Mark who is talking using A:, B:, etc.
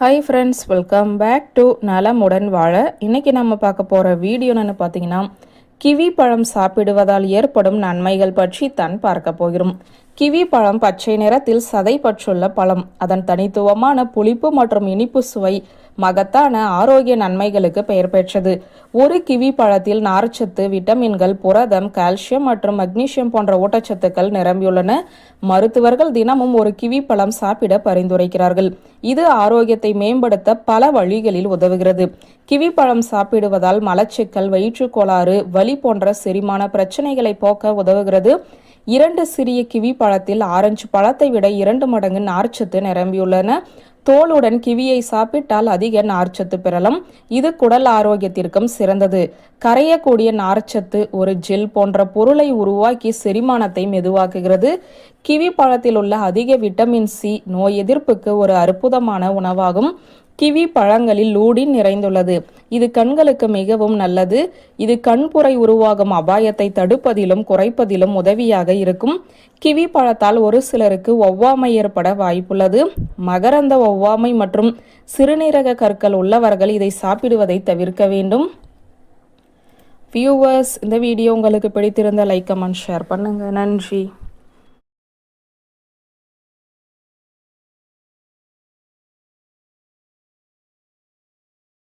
A: Hi friends welcome back to நலமுடன் வாழ. இன்னைக்கு நம்ம பார்க்க போகிற வீடியோன்னு பார்த்தீங்கன்னா கிவி பழம் சாப்பிடுவதால் ஏற்படும் நன்மைகள் பற்றி தான் பார்க்க போகிறோம். கிவி பழம் பச்சை நிறத்தில் சதை பற்றுள்ள பழம். அதன் தனித்துவமான புளிப்பு மற்றும் இனிப்பு சுவை மகத்தான ஆரோக்கிய நன்மைகளுக்கு பெயர் பெற்றது. ஒரு கிவி பழத்தில் நார்ச்சத்து விட்டமின்கள் புரதம் கால்சியம் மற்றும் மக்னீசியம் போன்ற ஊட்டச்சத்துக்கள் நிரம்பியுள்ளன. மருத்துவர்கள் தினமும் ஒரு கிவி பழம் சாப்பிட பரிந்துரைக்கிறார்கள். இது ஆரோக்கியத்தை மேம்படுத்த பல வழிகளில் உதவுகிறது. கிவி பழம் சாப்பிடுவதால் மலச்சிக்கல் வயிற்றுக்கோளாறு வலி போன்ற செரிமான பிரச்சனைகளை போக்க உதவுகிறது. இரண்டு சிறிய கிவி பழத்தில் ஆரஞ்சு பழத்தை விட இரண்டு மடங்கு நார்ச்சத்து நிரம்பியுள்ளன. தோலுடன் கிவியை சாப்பிட்டால் அதிக நார்ச்சத்து பெறலாம் இது குடல் ஆரோக்கியத்திற்கும் சிறந்தது. கரையக்கூடிய நார்ச்சத்து ஒரு ஜெல் போன்ற பொருளை உருவாக்கி செரிமானத்தை மெதுவாக்குகிறது. கிவி பழத்தில் உள்ள அதிக விட்டமின் சி நோய் எதிர்ப்புக்கு ஒரு அற்புதமான உணவாகும். கிவி பழங்களில் லூடின் நிறைந்துள்ளது. இது கண்களுக்கு மிகவும் நல்லது. இது கண்புரை உருவாகும் அபாயத்தை தடுப்பதிலும் குறைப்பதிலும் உதவியாக இருக்கும். கிவி பழத்தால் ஒரு சிலருக்கு ஒவ்வாமை ஏற்பட வாய்ப்புள்ளது. மகரந்த ஒவ்வாமை மற்றும் சிறுநீரக கற்கள் உள்ளவர்கள் இதை சாப்பிடுவதை தவிர்க்க வேண்டும். வியூவர்ஸ் இந்த வீடியோ உங்களுக்கு பிடித்திருந்த லைக் கமெண்ட் ஷேர் பண்ணுங்கள் நன்றி.